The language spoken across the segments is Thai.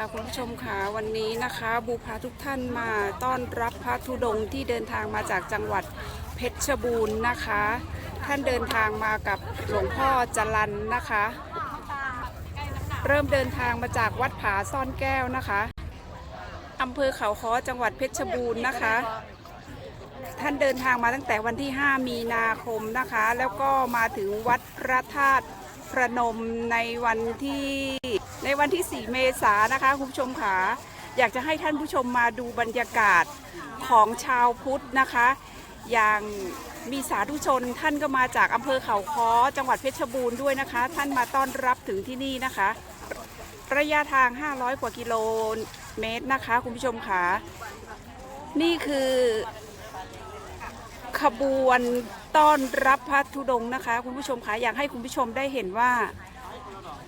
ค่ะคุณผู้ชมค่ะวันนี้นะคะบูพาทุกท่านมาต้อนรับพระธุดงค์ที่เดินทางมาจากจังหวัดเพชรบูรณ์นะคะ ท่านเดินทางมากับหลวงพ่อจรันนะคะ เริ่มเดินทางมาจากวัดผาซ่อนแก้วนะคะอำเภอเขาค้อจังหวัดเพชรบูรณ์นะคะ ท่านเดินทางมาตั้งแต่วันที่ 5 มีนาคมนะคะ แล้วก็มาถึงวัดพระธาตุ พระนมในวันที่ในวันที่ 4 เมษายนนะคะคุณผู้ชมค่ะอยากจะให้ท่านผู้ชมมาดูบรรยากาศของชาวพุทธนะคะ อย่างมีสาธุชนท่านก็มาจากอำเภอเขาค้อจังหวัดเพชรบูรณ์ด้วยนะคะ ท่านมาต้อนรับถึงที่นี่นะคะ ระยะทาง 500 กว่ากิโลเมตรนะคะคุณผู้ชมค่ะนี่คือขบวน ต้อนรับพระธุดงค์นะคะ คุณผู้ชมคะอยากให้คุณผู้ชมได้เห็นว่า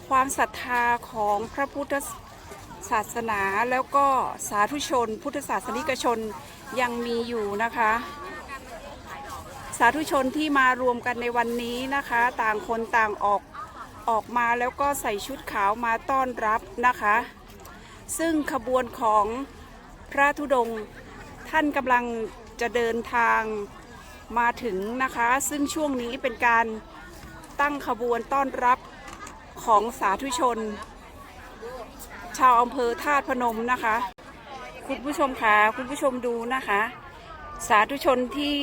ความศรัทธาของพระพุทธศาสนาแล้วก็สาธุชน พุทธศาสนิกชนยังมีอยู่นะคะ สาธุชนที่มารวมกันในวันนี้นะคะ ต่างคนต่างออกออกมาแล้วก็ใส่ชุดขาวมาต้อนรับนะคะ ซึ่งขบวนของพระธุดงค์ท่านกำลังจะเดินทาง มาถึงนะคะ ซึ่งช่วงนี้เป็นการตั้งขบวนต้อนรับของสาธุชน ชาวอำเภอธาตุพนมนะคะ คุณผู้ชมคะคุณผู้ชมดูนะคะ สาธุชนที่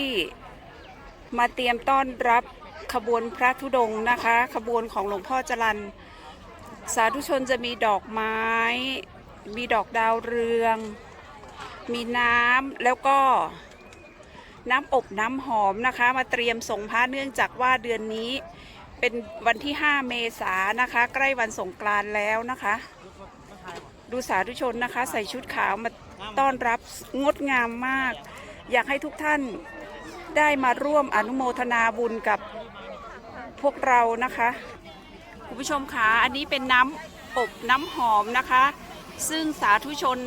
มาเตรียมต้อนรับขบวนพระธุดงค์นะคะ ขบวนของหลวงพ่อจรันสาธุชนจะมีดอกไม้ มีดอกดาวเรือง มีน้ำแล้วก็ น้ำอบน้ำหอมนะคะ มาเตรียมส่งพระเนื่องจากว่าเดือนนี้ เป็นวันที่ 5 เมษายนนะคะ ใกล้วันสงกรานต์แล้วนะคะ ดูสาธุชนนะคะ ใส่ชุดขาวมาต้อนรับงดงามมาก อยากให้ทุกท่านได้มาร่วมอนุโมทนาบุญกับพวกเรานะคะคุณผู้ชมคะอันนี้เป็นน้ำอบน้ำหอมนะคะ ซึ่งสาธุชน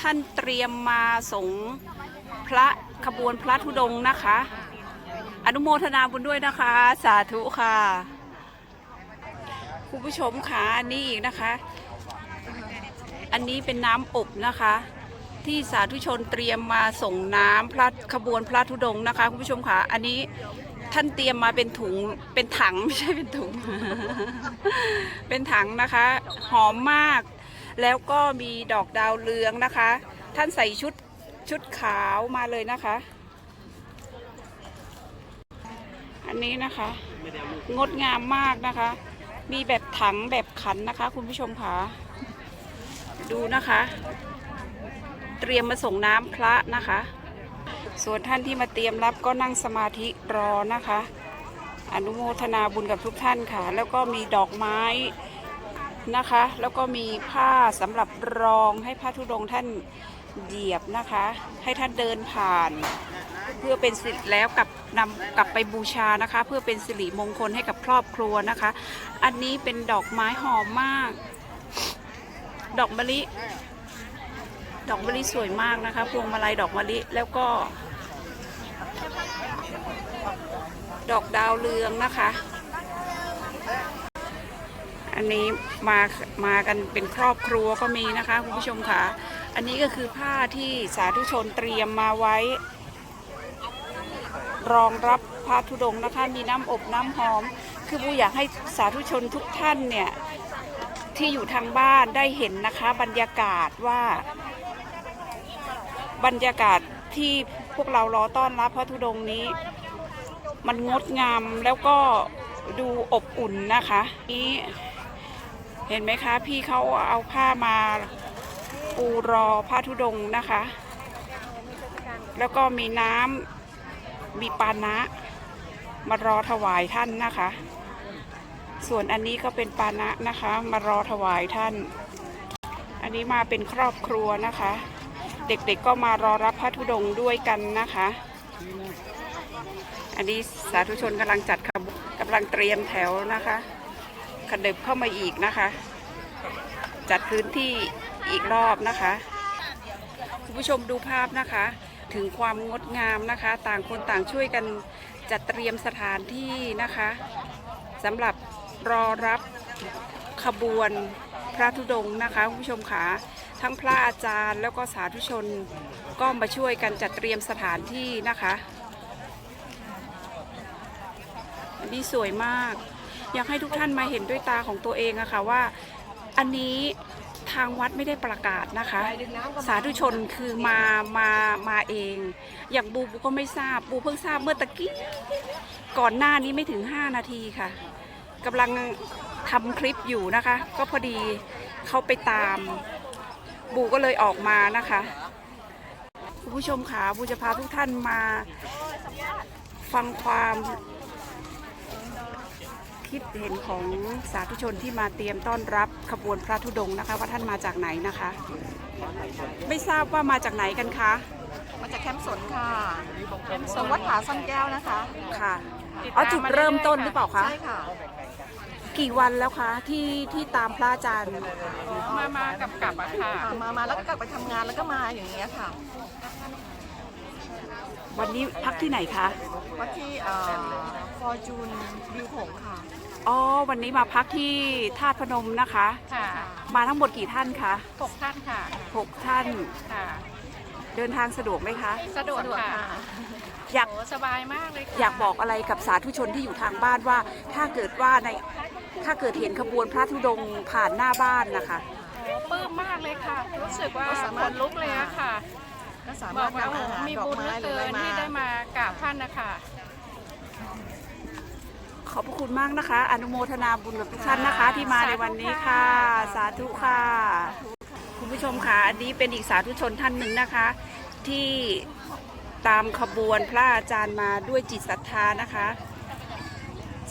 ท่านเตรียมมาสงพระ ขบวนพระธุดงค์นะคะ อนุโมทนาบุญด้วยนะคะ สาธุค่ะ คุณผู้ชมคะอันนี้อีกนะคะ อันนี้เป็นน้ำอบนะคะ ที่สาธุชนเตรียมมาส่งน้ำพระขบวนพระธุดงค์นะคะ คุณผู้ชมค่ะ อันนี้ท่านเตรียมมาเป็นถุงเป็นถังไม่ใช่เป็นถุง เป็นถังนะคะ หอมมาก แล้วก็มีดอกดาวเรืองนะคะ ท่านใส่ชุด ชุดขาวมาเลยนะคะ อันนี้นะคะ งดงามมากนะคะ มีแบบถังแบบขันนะคะ คุณผู้ชมค่ะดูนะคะ เตรียมมาส่งน้ำพระนะคะ ส่วนท่านที่มาเตรียมรับก็นั่งสมาธิรอนะคะ อนุโมทนาบุญกับทุกท่านค่ะ แล้วก็มีดอกไม้นะคะ แล้วก็มีผ้าสำหรับรองให้พระธุดงค์ท่าน เหยียบนะคะ ให้ท่านเดินผ่าน เพื่อเป็นสิริแล้วกับนำกลับไปบูชานะคะ เพื่อเป็นสิริมงคลให้กับครอบครัวนะคะ อันนี้เป็นดอกไม้หอมมาก ดอกมะลิ ดอกมะลิสวยมากนะคะ พวงมาลัยดอกมะลิแล้วก็ ดอกดาวเรืองนะคะ อันนี้มามากันเป็นครอบครัวก็มีนะคะคุณผู้ชมค่ะ อันนี้ก็คือผ้าที่สาธุชนเตรียมมาไว้ รองรับพระธุดงค์นะคะมีน้ำอบน้ำหอม คือบูอยากให้สาธุชนทุกท่านเนี่ย ที่อยู่ทางบ้านได้เห็นนะคะ บรรยากาศว่า บรรยากาศที่พวกเรารอต้อนรับพระธุดงค์นี้ มันงดงามแล้วก็ดูอบอุ่นนะคะ นี้เห็นไหมคะ พี่เขาเอาผ้ามา ปูรอพระธุดงค์นะคะ แล้วก็มีน้ำมีปานะ มารอถวายท่านนะคะ ส่วนอันนี้ก็เป็นปานะนะคะ มารอถวายท่าน อันนี้มาเป็นครอบครัวนะคะ เด็กๆก็มารอรับพระธุดงค์ด้วยกันนะคะ อันนี้สาธุชนกำลังจัดขบกำลังเตรียมแถวนะคะขดึบเข้ามาอีกนะคะ จัดพื้นที่ อีกรอบนะคะคุณผู้ชมดูภาพนะคะ ถึงความงดงามนะคะ ต่างคนต่างช่วยกันจัดเตรียมสถานที่นะคะสำหรับรอรับขบวนพระธุดงค์นะคะคุณผู้ชมขาทั้งพระอาจารย์แล้วก็สาธุชนก็มาช่วยกันจัดเตรียมสถานที่นะคะอันนี้สวยมาก อยากให้ทุกท่านมาเห็นด้วยตาของตัวเองอะค่ะว่าอันนี้ ทางวัดไม่ได้ประกาศนะคะ สาธุชนคือมามามาเอง อย่างบูบูก็ไม่ทราบบูเพิ่งทราบเมื่อตะกี้ก่อนหน้านี้ไม่ถึง 5 นาทีค่ะกำลังทำคลิปอยู่นะคะ ก็พอดีเขาไปตาม บูก็เลยออกมานะคะคุณผู้ชมคะบูจะพาทุกท่านมาฟังความ คิดเห็นของสาธุชนที่มาเตรียมต้อนรับขบวนพระธุดงค์นะคะ ว่าท่านมาจากไหนนะคะ ไม่ทราบว่ามาจากไหนกันคะมาจากแคมป์สนค่ะแคมป์สนวัดผาซ่อนแก้วนะคะค่ะเอาจุดเริ่มต้นหรือเปล่าคะใช่ค่ะ กี่วันแล้วคะที่ที่ตามพระอาจารย์มามากับกับอะค่ะอ่ามามาแล้วก็กลับไปทำงานแล้วก็มาอย่างเงี้ยค่ะ วันนี้พักที่ไหนคะ วัดที่ฟอ ร์จูนวิวหงส์ค่ะ อ๋อ วันนี้มาพักที่ธาตุพนมนะคะ ค่ะมาทั้งหมดกี่ท่านคะหกท่านค่ะหกท่าน ค่ะ เดินทางสะดวกไหมคะ สะดวกสะดวกค่ะค่ะอยากโอ้สบายมากเลยค่ะอยากบอกอะไรกับสาธุชนที่อยู่ทางบ้านว่า ถ้าเกิดว่าในถ้าเกิดเห็นขบวนพระธุดงค์ผ่านหน้าบ้านนะคะ โอ้ปลื้มมากเลยค่ะ รู้สึกว่าก็สาขมารถนลุกเลยอะค่ะก็สาบมาอรกถว่านำโอ้อาหารมีดอกบุญเหไม้ลือหรือเกิอะไรนมาที่ได้มากราบท่านนะคะข อบพระคุณมากนะคะ อนุโมทนาบุญกับทุกท่านนะคะ ที่มาในวันนี้ค่ะ สาธุค่ะ คุณผู้ชมค่ะอันนี้เป็นอีกสาธุชนท่านหนึ่งนะคะ ที่ตามขบวนพระอาจารย์มาด้วยจิตศรัทธานะคะ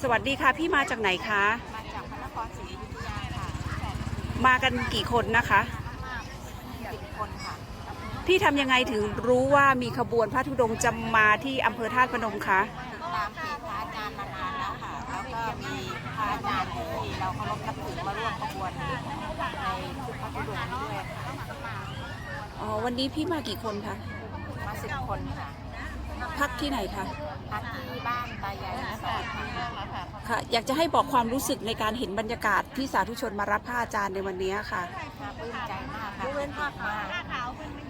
สวัสดีค่ะพี่มาจากไหนคะ มาจากพระนครศรีอยุธยาค่ะมากันกี่คนนะคะ สิบคนค่ะ พี่ทำยังไงถึงรู้ว่ามีขบวนพระธุดงค์จะมาที่อำเภอธาตุพนมคะ อาจารย์ที่เราเคารพนับถือมาร่วมขบวนในชุดพระธุดงค์นี้ด้วยค่ะอ๋อวันนี้พี่มากี่คนคะมาสิบคนค่ะพักที่ไหนคะพักที่บ้านตายายรีสอร์ทค่ะค่ะ อยากจะให้บอกความรู้สึกในการเห็นบรรยากาศที่สาธุชนมารับพระอาจารย์ในวันนี้ค่ะค่ะปลื้มใจมากค่ะปลื้มมาก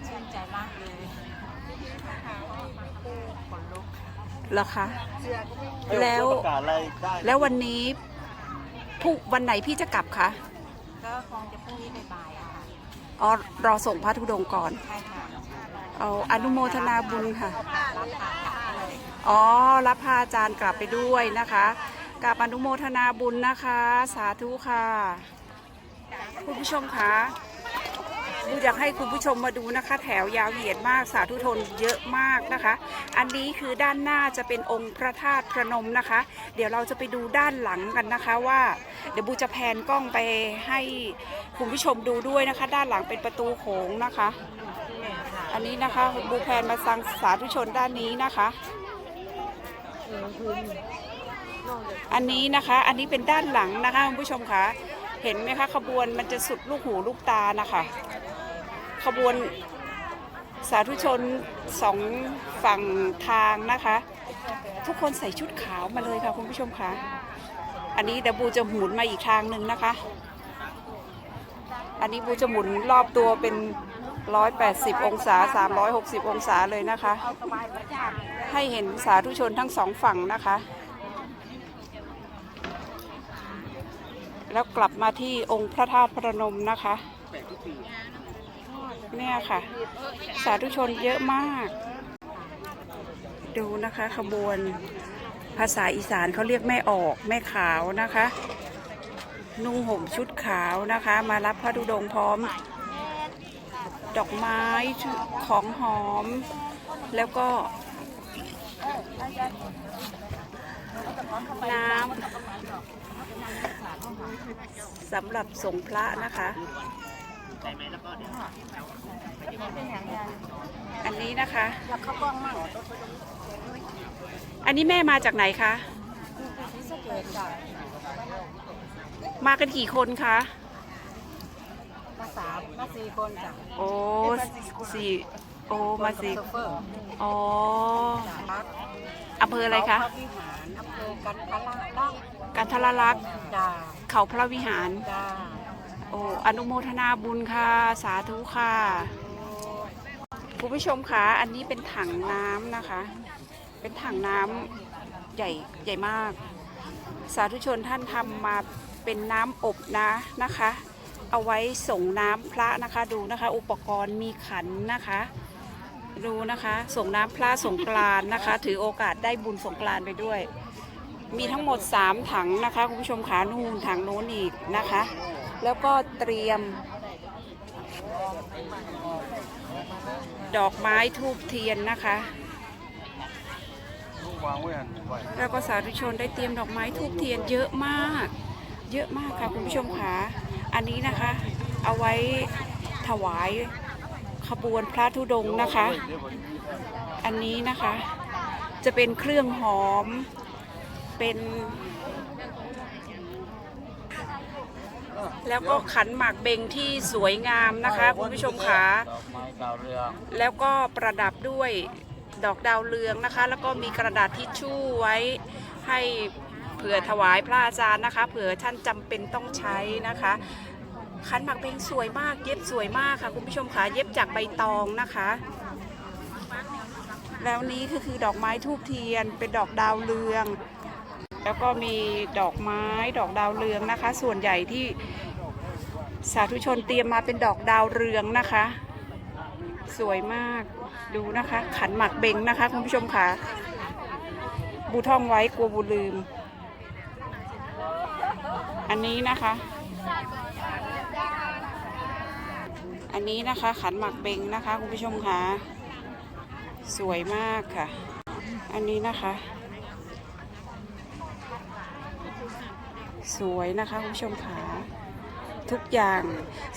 ชื่นใจมากเลยขนลุกเหรอคะแล้วประกาศอะไรได้แล้ววันนี้ พรุ่งวันไหนพี่จะกลับคะก็คงจะพรุ่งนี้บ่ายๆอะค่ะอ๋อรอส่งพระธุดงค์ก่อน ใช่ค่ะเอาอนุโมทนาบุญค่ะ รับทานกลับเลยอ๋อ รับพระอาจารย์กลับไปด้วยนะคะกับอนุโมทนาบุญนะคะ สาธุค่ะ คุณผู้ชมคะ บูอยากให้คุณผู้ชมมาดูนะคะ แถวยาวเหยียดมากสาธุชนเยอะมากนะคะ อันนี้คือด้านหน้าจะเป็นองค์พระธาตุพระนมนะคะ เดี๋ยวเราจะไปดูด้านหลังกันนะคะว่า เดี๋ยวบูจะแพนกล้องไปให้คุณผู้ชมดูด้วยนะคะ ด้านหลังเป็นประตูโขงนะคะ อันนี้นะคะบูแพนมาสังสาธุชนด้านนี้นะคะอันนี้นะคะ อันนี้เป็นด้านหลังนะคะคุณผู้ชมคะ เห็นไหมคะขบวนมันจะสุดลูกหูลูกตานะคะ ขบวนสาธุชนสองฝั่งทางนะคะ ทุกคนใส่ชุดขาวมาเลยค่ะคุณผู้ชมคะอันนี้เดี๋ยวบูจะหมุนมาอีกทางหนึ่งนะคะ อันนี้บูจะหมุนรอบตัวเป็น 180 องศา 360 องศาเลยนะคะ ให้เห็นสาธุชนทั้งสองฝั่งนะคะ แล้วกลับมาที่องค์พระธาตุพระนมนะคะ เนี่ยค่ะ สาธุชนเยอะมาก ดูนะคะขบวนภาษาอีสานเขาเรียกแม่ออกแม่ขาวนะคะ นุ่งห่มชุดขาวนะคะ มารับพระธุดงพร้อม ดอกไม้ของหอม แล้วก็ น้ำสำหรับส่งพระนะคะ อันนี้นะคะอยากเข้ากล้องมั่งอันนี้แม่มาจากไหนคะ ที่สะเกิดจ้ะมากันกี่คนคะ มาสามมาสี่คนจ้ะโอ้สี่โอ้มาสี่โซเฟอร์อ๋อรักอำเภออะไรคะพระวิหารอำเภอกันทะละล่างกันทรลักษณ์จ้าเขาพระวิหาร จ้าโอ้อ้อนุโมทนาบุญค่ะ สาธุค่ะ คุณผู้ชมคะอันนี้เป็นถังน้ำนะคะ เป็นถังน้ำใหญ่ใหญ่มาก สาธุชนท่านทำมาเป็นน้ำอบนะนะคะ เอาไว้ส่งน้ำพระนะคะดูนะคะ อุปกรณ์มีขันนะคะ ดูนะคะส่งน้ำพระสงกรานนะคะ ถือโอกาสได้บุญสงกรานไปด้วย มีทั้งหมด 3 ถังนะคะคุณผู้ชมขานู่นถังโน้นอีกนะคะ แล้วก็เตรียม ดอกไม้ทูบเทียนนะคะ แล้วก็สาธุชนได้เตรียมดอกไม้ทูบเทียนเยอะมาก เยอะมากค่ะคุณผู้ชมค่ะอันนี้นะคะ เอาไว้ถวายขบวนพระธุดงค์นะคะ อันนี้นะคะจะเป็นเครื่องหอมเป็น แล้วก็ขันหมากเบงที่สวยงามนะคะคุณผู้ชมค่ะดอกไม้ดาวเรืองแล้วก็ประดับด้วยดอกดาวเรืองนะคะ แล้วก็มีกระดาษทิชชู่ไว้ให้เผื่อถวายพระอาจารย์นะคะ เผื่อท่านจำเป็นต้องใช้นะคะขันหมากเบงสวยมาก เย็บสวยมากค่ะ คุณผู้ชมค่ะเย็บจากใบตองนะคะ แล้วนี้ก็คือดอกไม้ทูบเทียนเป็นดอกดาวเรือง แล้วก็มีดอกไม้ดอกดาวเรืองนะคะ ส่วนใหญ่ที่ สาธุชนเตรียมมาเป็นดอกดาวเรืองนะคะ สวยมากดูนะคะ ขันหมักเบงนะคะคุณผู้ชมค่ะ บูท่องไว้กลัวบูลืม อันนี้นะคะ อันนี้นะคะ ขันหมักเบงนะคะคุณผู้ชมค่ะ สวยมากค่ะ อันนี้นะคะ สวยนะคะคุณผู้ชมค่ะ ทุกอย่าง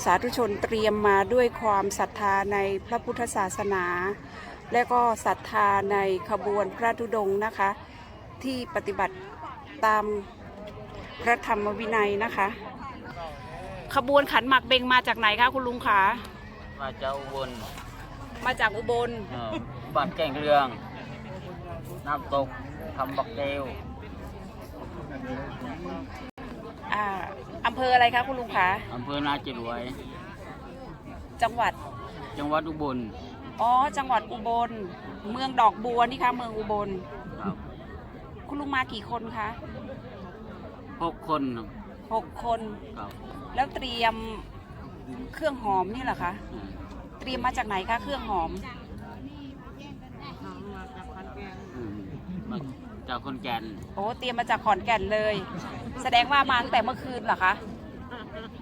สาธุชนเตรียมมาด้วยความศรัทธาในพระพุทธศาสนา และก็ศรัทธาในขบวนพระธุดงค์นะคะ ที่ปฏิบัติตามพระธรรมวินัยนะคะ ขบวนขันหมากเบงมาจากไหนคะคุณลุงคะมาเจ้าอุบนมาจากอุบลเอ่อบ้านแก่งเรือง น้ำตกทำบักเดว อ่าอำเภออะไรคะคุณลุงคะอำเภอนาจิรวย จังหวัด จังหวัดอุบลอ๋อ จังหวัดอุบล เมืองดอกบัวนี่คะ เมืองอุบล ครับคุณลุงมากี่คนคะหกคนครับหกคน ครับแล้วเตรียมเครื่องหอมนี่เหรอคะ อืมเตรียมมาจากไหนคะ เครื่องหอม อืมมา จากคนแก่นโอ้เตรียมมาจากขอนแก่นเลย แสดงว่ามาตั้งแต่เมื่อคืนเหรอคะ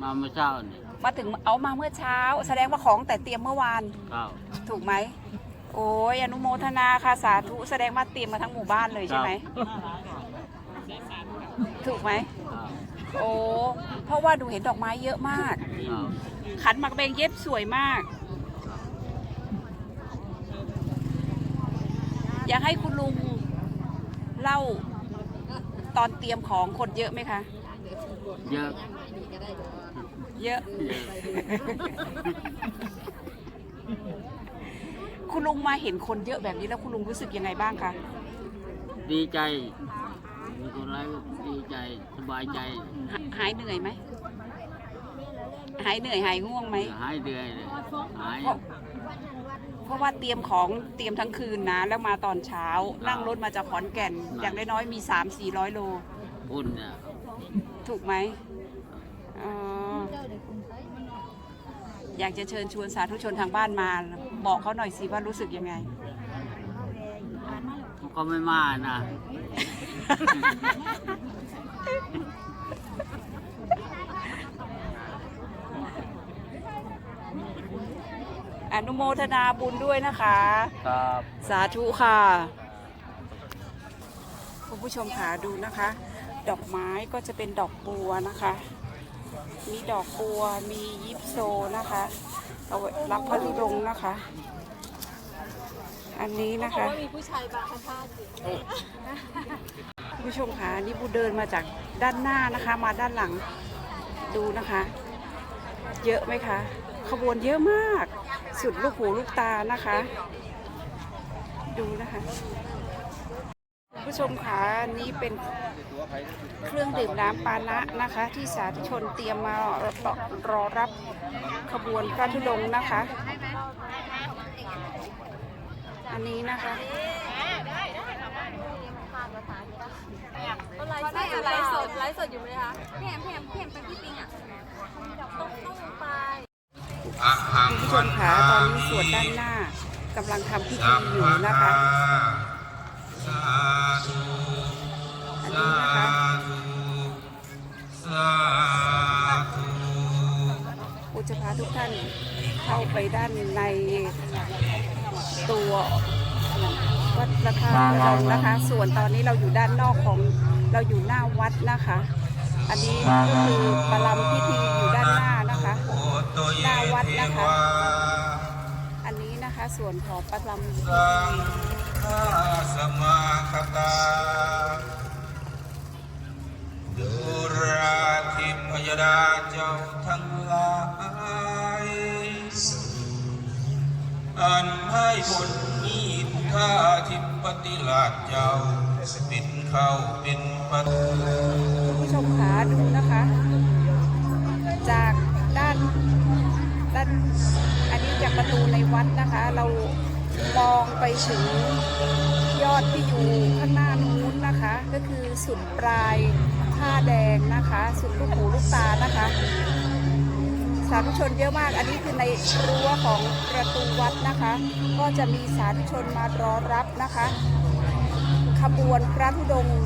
มาเมื่อเช้านี่มาถึงเอามาเมื่อเช้า แสดงว่าของแต่เตรียมเมื่อวาน ครับถูกไหม โอ้ยอนุโมทนาค่ะสาธุแสดงว่าเตรียมมาทั้งหมู่บ้านเลยใช่ไหมถูกไหมครับโอ้เพราะว่าดูเห็นดอกไม้เยอะมาก ครับขันหมักเบงเย็บสวยมาก อยากให้คุณลุง เล่าตอนเตรียมของคนเยอะไหมคะเยอะเยอะเยอะ คุณลุงมาเห็นคนเยอะแบบนี้แล้วคุณลุงรู้สึกยังไงบ้างคะดีใจมีคนร้ายก็ดีใจสบายใจหาหายเหนื่อยไหมหายเหนื่อยหายง่วงไหมหายเดือยเลยหาย เพราะ เพราะว่าเตรียมของเตรียมทั้งคืนนะ แล้วมาตอนเช้านั่งรถมาจากขอนแก่น อย่างน้อยๆมี 3 4 0 0 โล บุญเนี่ยถูกไหมเอ่ออยากจะเชิญชวนสาธุชนทางบ้านมา บอกเขาหน่อยสิว่ารู้สึกยังไงมันก็ไม่มานะ อนุโมทนาบุญด้วยนะคะ ครับสาธุค่ะคุณผู้ชมค่ะดูนะคะ ดอกไม้ก็จะเป็นดอกบัวนะคะ มีดอกบัวมียิปโซนะคะเอาไว้รับพระธุดงค์นะคะ อันนี้นะคะมีผู้ชายบางท่าคุณผู้ชมค่ะนี่บูเดินมาจากด้านหน้านะคะ มาด้านหลังดูนะคะ เยอะไหมคะ ขบวนเยอะมาก สุดลูกหูลูกตานะคะ ดูนะคะผู้ชมคะอันนี้เป็นเครื่องดื่มน้ำปานะนะคะ ที่สาธุชนเตรียมมารอรับขบวนพระธุดงค์นะคะ อันนี้นะคะน่าจะไลฟ์สดไลฟ์สดอยู่ไหมคะพี่แอมพี่แอมพี่แอมเป็นพี่ปิงอะต้องต้องไป คุณผู้ชมคะตอนนี้ส่วนด้านหน้ากำลังทำพิธีอยู่นะคะอันนี้นะคะอุจะพาทุกท่านเข้าไปด้านในตัววัดพระธาตุพนมนะคะ ส่วนตอนนี้เราอยู่ด้านนอกของเราอยู่หน้าวัดนะคะ อันนี้ก็คือประลำพิธีอยู่ด้านหน้า ส่วนของประลำพิธีสมาคตาดุราธิพยดาเจ้าทั้งหลายอันให้ผลนี้ผู้ท่าทิปฏิลาดเจ้าเป็นเข้าเป็นปัตคุณผู้ชมขาดูนะคะ จากด้าน ด้านอันนี้จากประตูในวัดนะคะ เรามองไปถึงยอดที่อยู่ข้างหน้านู้นนะคะ ก็คือสุดปลายผ้าแดงนะคะ สุดลูกหูลูกตานะคะ สาธุชนเยอะมาก อันนี้คือในรั้วของประตูวัดนะคะ ก็จะมีสาธุชนมารอรับนะคะ ขบวนพระธุดงค์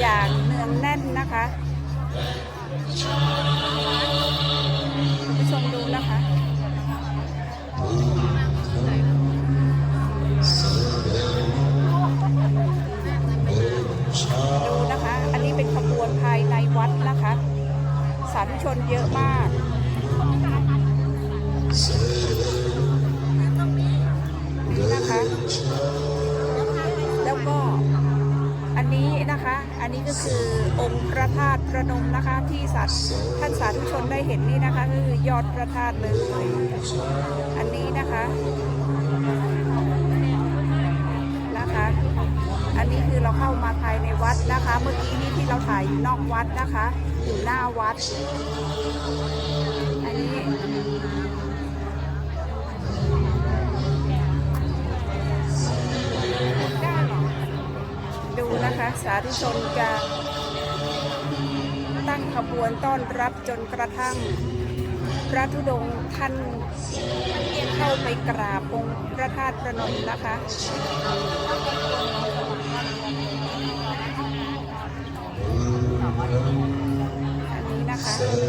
อย่างเนืองแน่นนะคะ ชมดูนะคะดูนะคะ อันนี้เป็นขบวนภายในวัดนะคะ สาธุชนเยอะมากนี่นะคะ นะคะ อันนี้ก็คือองค์พระธาตุพระนมนะคะ ที่สัตว์ท่านสาธุชนได้เห็นนี่นะคะก็คือยอดพระธาตุเลย อันนี้นะคะนะคะ อันนี้คือเราเข้ามาภายในวัดนะคะ เมื่อกี้นี้ที่เราถ่ายอยู่นอกวัดนะคะ อยู่หน้าวัด อันนี้ ดูนะคะ สาธุชนจะตั้งขบวนต้อนรับจนกระทั่ง พระธุดงค์ท่านเข้าไปกราบองค์พระธาตุพระนมนะคะอันนี้นะคะ